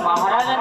মহারাজা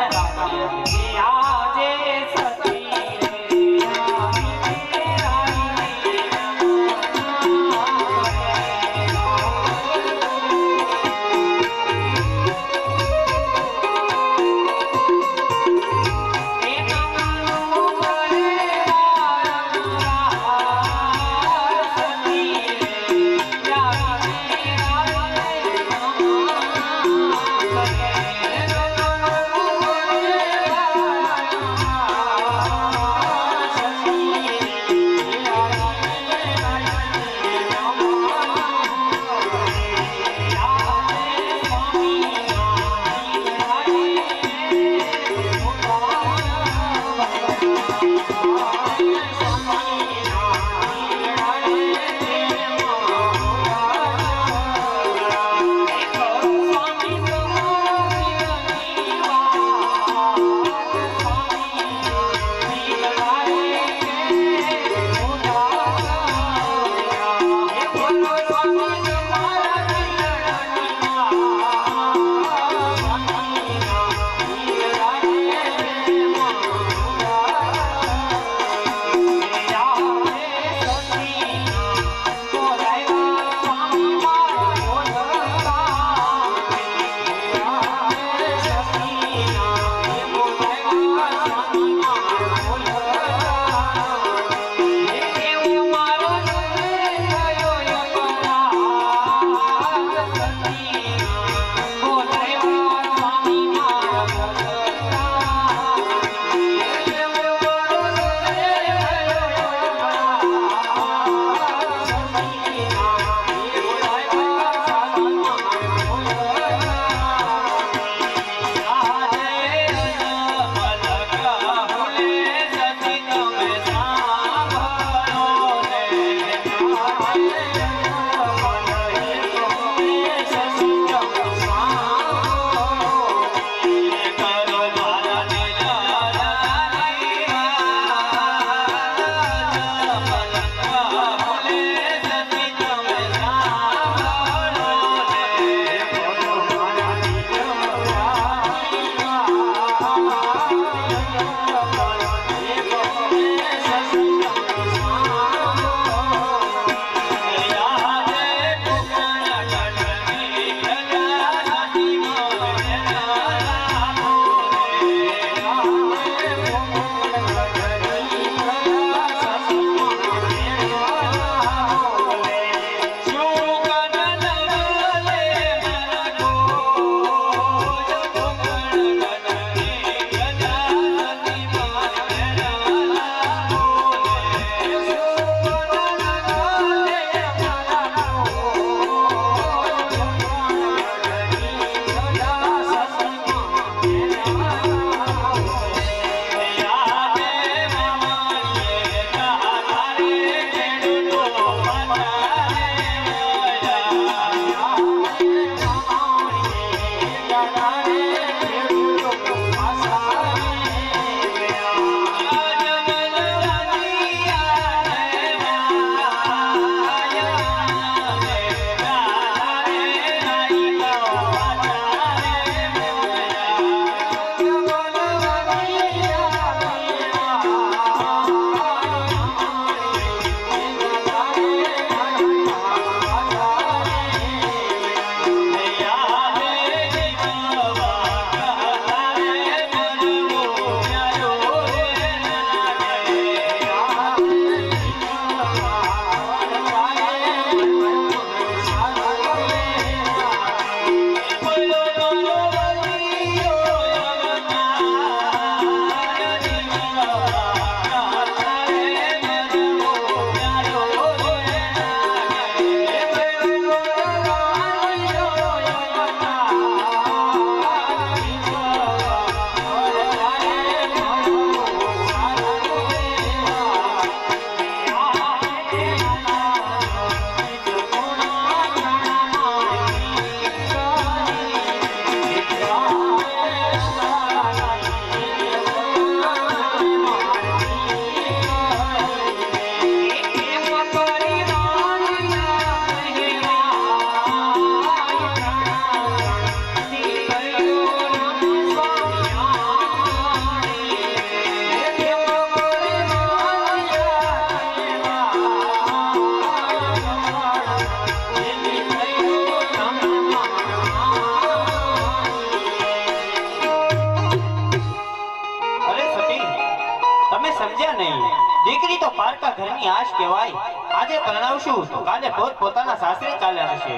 દીકરી ઘરની આશ કહેવાય. આજે પરણાવશું તો કાલે પોત પોતાના સાસરે ચાલ્યા જશે.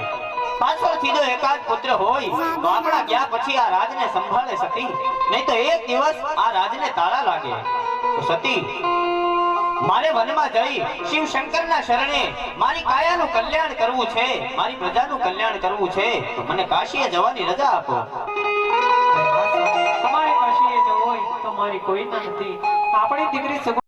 પાછળથી જો એકાદ પુત્ર હોય, તો આપણા ગયા પછી આ રાજને સંભાળે સતી. નહીં તો એક દિવસ આ રાજને તાળા લાગે. સતી, મારે વનમાં જઈ શિવ શંકરના શરણે મારી કાયાનું કલ્યાણ કરવું છે, મારી પ્રજાનું કલ્યાણ કરવું છે મને કાશીએ જવાની રજા આપો. તમારે કાશીએ જવું હોય તો મારી કોઈ નથી. આપણી દીકરી